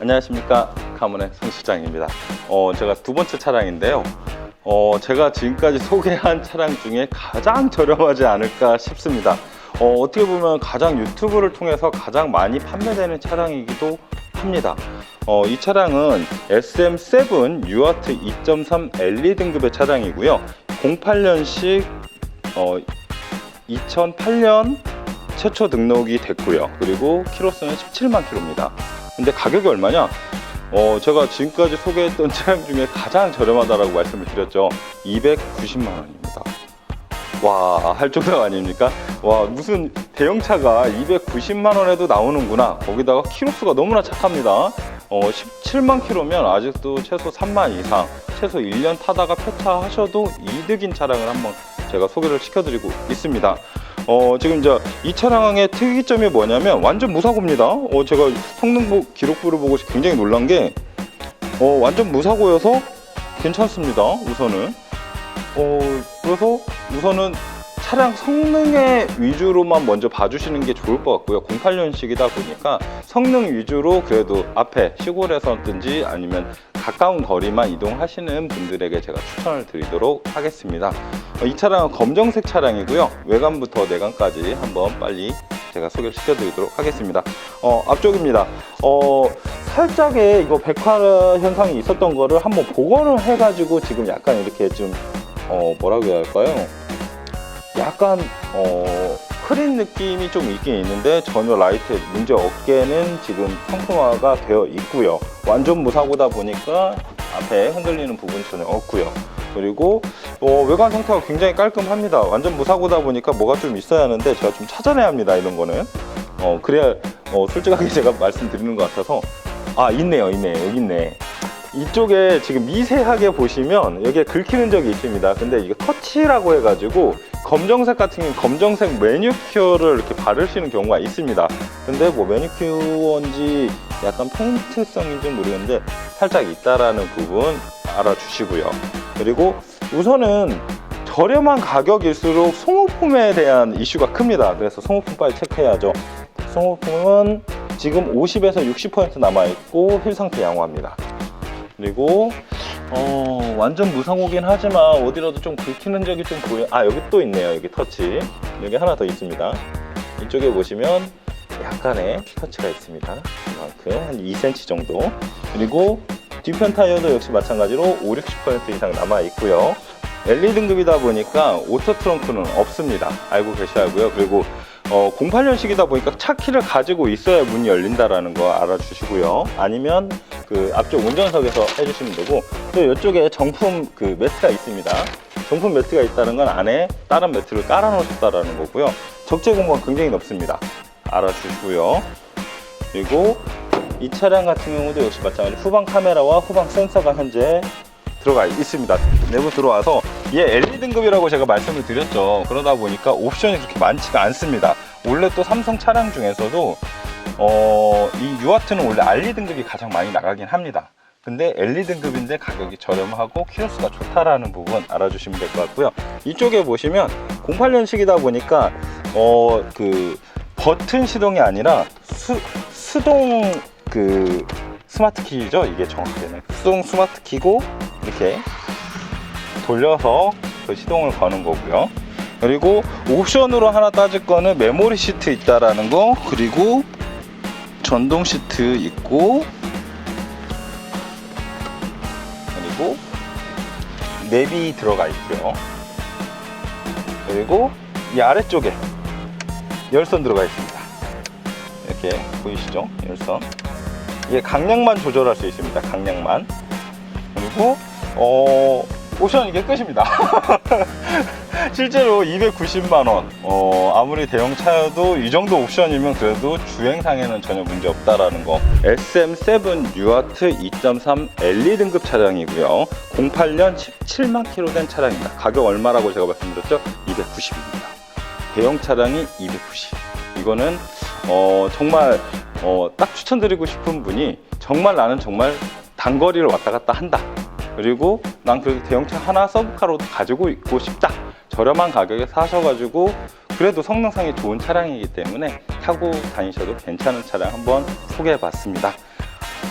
안녕하십니까 카문의 성실장입니다. 어, 제가 두 번째 차량인데요. 어, 제가 지금까지 소개한 차량 중에 가장 저렴하지 않을까 싶습니다. 어, 어떻게 보면 가장 유튜브를 통해서 가장 많이 판매되는 차량이기도 합니다. 어, 이 차량은 SM7 유아트 2.3 LE 등급의 차량이고요. 08년식 어, 2008년 최초 등록이 됐고요. 그리고 키로수는 17만 킬로입니다. 근데 가격이 얼마냐? 어, 제가 지금까지 소개했던 차량 중에 가장 저렴하다라고 말씀을 드렸죠. 290만 원입니다. 와, 할 정도 아닙니까? 와, 무슨 대형차가 290만 원에도 나오는구나. 거기다가 키로수가 너무나 착합니다. 어, 17만 킬로면 아직도 최소 3만 이상, 최소 1년 타다가 폐차하셔도 이득인 차량을 한번 제가 소개를 시켜드리고 있습니다. 어, 지금 이제 이 차량의 특이점이 뭐냐면 완전 무사고입니다. 어, 제가 성능 기록부를 보고 굉장히 놀란 게 어, 완전 무사고여서 괜찮습니다. 우선은. 어, 그래서 우선은 차량 성능의 위주로만 먼저 봐주시는 게 좋을 것 같고요. 08년식이다 보니까 성능 위주로 그래도 앞에 시골에서든지 아니면 가까운 거리만 이동하시는 분들에게 제가 추천을 드리도록 하겠습니다. 어, 이 차량은 검정색 차량이고요. 외관부터 내관까지 한번 빨리 제가 소개를 시켜드리도록 하겠습니다. 어, 앞쪽입니다. 어, 살짝의 이거 백화 현상이 있었던 거를 한번 복원을 해가지고 지금 약간 이렇게 좀 어, 뭐라고 해야 할까요? 약간 어, 흐린 느낌이 좀 있긴 있는데 전혀 라이트에 문제 없게는 지금 상품화가 되어 있고요. 완전 무사고다 보니까 앞에 흔들리는 부분 전혀 없고요. 그리고 어, 외관 상태가 굉장히 깔끔합니다. 완전 무사고다 보니까 뭐가 좀 있어야 하는데 제가 좀 찾아내야 합니다. 이런 거는 어, 그래야 어, 솔직하게 제가 말씀드리는 것 같아서 아 있네요, 있네, 여기 있네. 이쪽에 지금 미세하게 보시면 여기에 긁히는 적이 있습니다. 근데 이게 터치라고 해가지고 검정색 같은 검정색 매니큐어를 이렇게 바르시는 경우가 있습니다. 근데 뭐 매니큐어인지 약간 페인트성인지 모르겠는데 살짝 있다라는 부분 알아주시고요. 그리고 우선은 저렴한 가격일수록 소모품에 대한 이슈가 큽니다. 그래서 소모품 빨리 체크해야죠. 소모품은 지금 50에서 60% 남아있고 휠 상태 양호합니다. 그리고 어, 완전 무상호긴 하지만 어디라도 좀 긁히는 적이 좀 보여. 아 여기 또 있네요. 여기 터치. 여기 하나 더 있습니다. 이쪽에 보시면 약간의 터치가 있습니다. 이만큼 한 2cm 정도. 그리고 뒤편 타이어도 역시 마찬가지로 5, 60% 이상 남아 있고요. LE 등급이다 보니까 오토 트렁크는 없습니다. 알고 계셔야 하고요. 그리고 어, 08년식이다 보니까 차 키를 가지고 있어야 문이 열린다라는 거 알아주시고요. 아니면 그 앞쪽 운전석에서 해주시면 되고 또 이쪽에 정품 그 매트가 있습니다. 정품 매트가 있다는 건 안에 다른 매트를 깔아 놓으셨다라는 거고요. 적재 공간 굉장히 높습니다. 알아주시고요. 그리고 이 차량 같은 경우도 역시 마찬가지로 후방 카메라와 후방 센서가 현재 들어가 있습니다. 내부 들어와서 얘 LE 등급이라고 제가 말씀을 드렸죠. 그러다 보니까 옵션이 그렇게 많지가 않습니다. 원래 또 삼성 차량 중에서도 어, 이 유아트는 원래 RE 등급이 가장 많이 나가긴 합니다. 근데 LE 등급인데 가격이 저렴하고 키로수가 좋다라는 부분 알아주시면 될 것 같고요. 이쪽에 보시면 08년식이다 보니까 어, 그 버튼 시동이 아니라 수, 수동 그 스마트 키죠. 이게 정확하게는 수동 스마트 키고 이렇게 돌려서 그 시동을 거는 거고요. 그리고 옵션으로 하나 따질 거는 메모리 시트 있다라는 거 그리고 전동 시트 있고 그리고 맵이 들어가 있고요. 그리고 이 아래쪽에 열선 들어가 있습니다. 이렇게 보이시죠? 열선. 이게 강량만 조절할 수 있습니다. 강량만. 그리고 어 옵션 이게 끝입니다. 실제로 290만 원. 어, 아무리 대형 차여도 이 정도 옵션이면 그래도 주행상에는 전혀 문제 없다라는 거. SM7 유아트 2.3 LE 등급 차량이고요. 08년 17만 킬로 된 차량입니다. 가격 얼마라고 제가 말씀드렸죠? 290입니다. 대형 차량이 290. 이거는 어, 정말 어, 딱 추천드리고 싶은 분이 정말 나는 정말 단거리를 왔다 갔다 한다. 그리고 난 그래도 대형차 하나 서브카로도 가지고 있고 싶다. 저렴한 가격에 사셔가지고 그래도 성능상이 좋은 차량이기 때문에 타고 다니셔도 괜찮은 차량 한번 소개해봤습니다.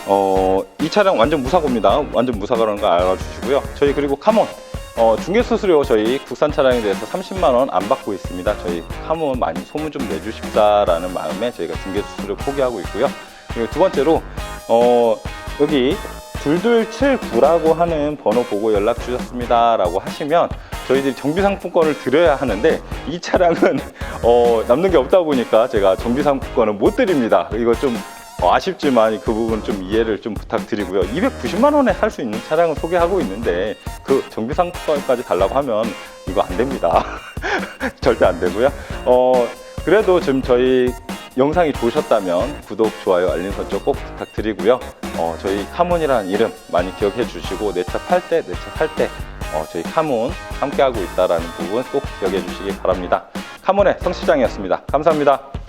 어, 이 차량 완전 무사고입니다. 완전 무사고라는 거 알아주시고요. 저희 그리고 카몬 어, 중개 수수료 저희 국산 차량에 대해서 30만 원 안 받고 있습니다. 저희 카몬 많이 소문 좀 내주십사라는 마음에 저희가 중개 수수료 포기하고 있고요. 그리고 두 번째로 어, 여기 2279라고 하는 번호 보고 연락 주셨습니다 라고 하시면 저희들이 정비 상품권을 드려야 하는데 이 차량은 어, 남는 게 없다 보니까 제가 정비 상품권을 못 드립니다. 이거 좀 어, 아쉽지만 그 부분 좀 이해를 좀 부탁드리고요. 290만 원에 살수 있는 차량을 소개하고 있는데 그 정비 상품권까지 달라고 하면 이거 안 됩니다. 절대 안 되고요. 어, 그래도 지금 저희 영상이 좋으셨다면 구독, 좋아요, 알림 설정 꼭 부탁드리고요. 어, 저희 카몬이라는 이름 많이 기억해 주시고 내 차 팔 때, 내 차 살 때 어, 저희 카몬 함께하고 있다라는 부분 꼭 기억해 주시기 바랍니다. 카몬의 성시장이었습니다. 감사합니다.